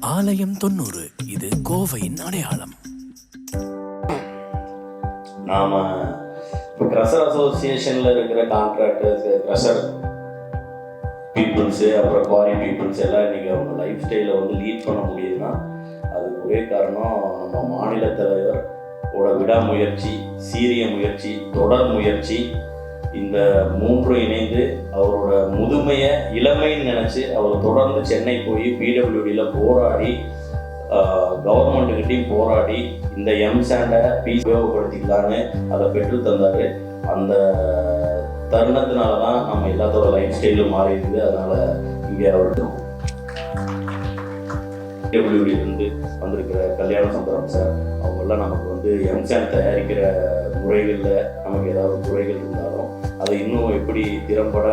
ஆலயம் தொண்ணூறு. இது கோவையின் அடையாளம். நாம் இப்போ க்ரஷர் அசோசியேஷனில் இருக்கிற கான்ட்ராக்டர்ஸ் க்ரஷர் பீப்புள்ஸு அப்புறம் குவாரி பீப்புள்ஸ் எல்லாம் இன்றைக்கி அவங்க லைஃப் ஸ்டைலை வந்து லீட் பண்ண முடியுதுன்னா அதுக்கு ஒரே காரணம் நம்ம மாநில தலைவர் ஓட விடாமுயற்சி சீரிய முயற்சி தொடர் முயற்சி இந்த மூன்றும் இணைந்து அவரோட முதுமையை இளமைன்னு நினச்சி அவர் தொடர்ந்து சென்னை போய் பிடபிள்யூடியில் போராடி கவர்மெண்ட்டுக்கிட்டையும் போராடி இந்த எம் சாண்டை பி உபயோகப்படுத்திக்கலான்னு அதை பெற்று தந்தார். அந்த தருணத்தினால தான் நம்ம எல்லாத்தோட லைஃப் ஸ்டைலும் மாறி இருக்குது அதனால் இங்கே அவர்கிட்ட பிடபிள்யூடியிலேருந்து வந்திருக்கிற கல்யாண சுந்தரம் சார். அவங்கெல்லாம் நமக்கு வந்து எம்சாண்ட் தயாரிக்கிற முறைகளில் நமக்கு ஏதாவது குறைகள் இருந்தாலும் அதை இன்னும் எப்படி திறம்பட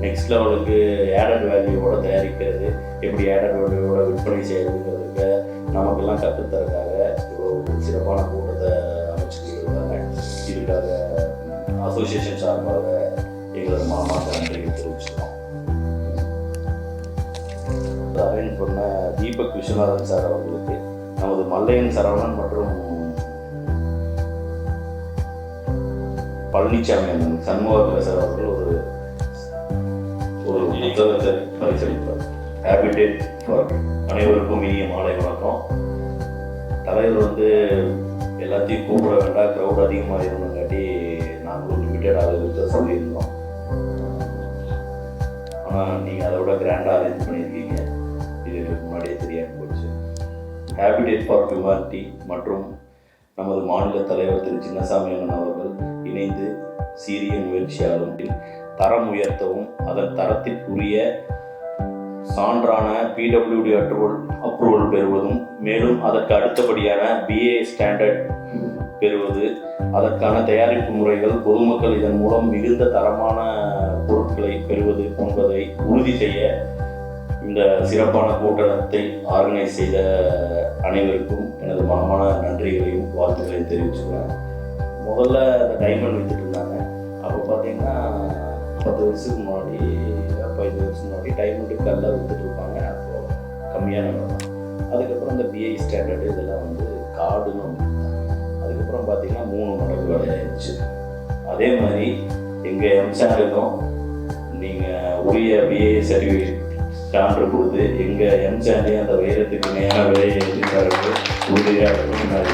நெக்ஸ்ட் லெவலுக்கு ஆடட் வேல்யூவோட தயாரிக்கிறது எப்படி ஆடட் வேல்யூவோட விற்பனை செய்யறதுங்கிறதுக்கு நமக்கெல்லாம் கற்றுத்தரக்காக இவ்வளோ ஒரு சிறப்பான கூட்டத்தை அமைச்சுருக்காங்க இதுக்காக அசோசியேஷன் சார்பாக எங்களது மாமா நன்றியை தெரிவிச்சுக்கிறோம். அரேஞ்ச் பண்ண தீபக் விஸ்வநாதன் சார் அவர்களுக்கு நமது மல்லையன் சரவணன் மற்றும் பழனிசாமி அண்ணன் சண்முக சார் அவர்கள் ஒரு ஒரு புத்தகத்தை பரிசளிப்பார் ஹேபிடேட் ஃபார் அனைவருக்கும் இனிய மாலை வணக்கம். தலைவர் வந்து எல்லாத்தையும் கூப்பிட வேண்டாம் க்ரௌட் அதிகமாக இருந்தங்காட்டி நாங்களும் லிமிட்டட் ஆளுகளுக்கு சொல்லியிருந்தோம். ஆனால் நீங்கள் அதை விட கிராண்டாக அரேஞ்ச் பண்ணியிருக்கீங்க. இது எனக்கு முன்னாடியே தெரியாமல் போச்சு. ஹேபிடேட் ஃபார் ஹியூமானிட்டி மற்றும் நமது மாநில தலைவர் திரு சின்னசாமி அண்ணன் அவர்கள் இணைந்து சீரிய முயற்சியாலும் தரம் உயர்த்தவும் அதன் தரத்திற்குரிய சான்றான பிடபிள்யூடி அப்ரூவல் அப்ரூவல் பெறுவதும் மேலும் அதற்கு அடுத்தபடியான பிஏ ஸ்டாண்டர்ட் பெறுவது அதற்கான தயாரிப்பு முறைகள் பொதுமக்கள் இதன் மூலம் மிகுந்த தரமான பொருட்களை பெறுவது என்பதை உறுதி செய்ய இந்த சிறப்பான கூட்டத்தை ஆர்கனைஸ் செய்த அனைவருக்கும் எனது மனமான நன்றிகளையும் வாழ்த்துக்களையும் தெரிவிச்சுக்கிறேன். முதல்ல அந்த டைமண்ட் வித்துட்டு இருந்தாங்க. அப்போ பார்த்தீங்கன்னா பத்து வருஷத்துக்கு முன்னாடி பதினஞ்சு வருஷத்துக்கு முன்னாடி டைமண்டு கல்ல வித்துட்டு இருப்பாங்க. அப்போ கம்மியான விலை அதுக்கப்புறம் இந்த பிஐ ஸ்டாண்டர்டு இதெல்லாம் வந்து கார்டுன்னு ஒன்று அதுக்கப்புறம் பார்த்தீங்கன்னா மூணு மடங்கு விலையாயிருச்சு அதே மாதிரி எங்கள் எம்சாண்டுக்கும் நீங்கள் உரிய பிஏ சர்டிஃபிகேட் சான்று கொடுத்து எங்கள் எம்சாண்டையும் அந்த வைரத்துக்கு நேராக விலையை எழுதி தரது உறுதியாக இருக்கும் நான்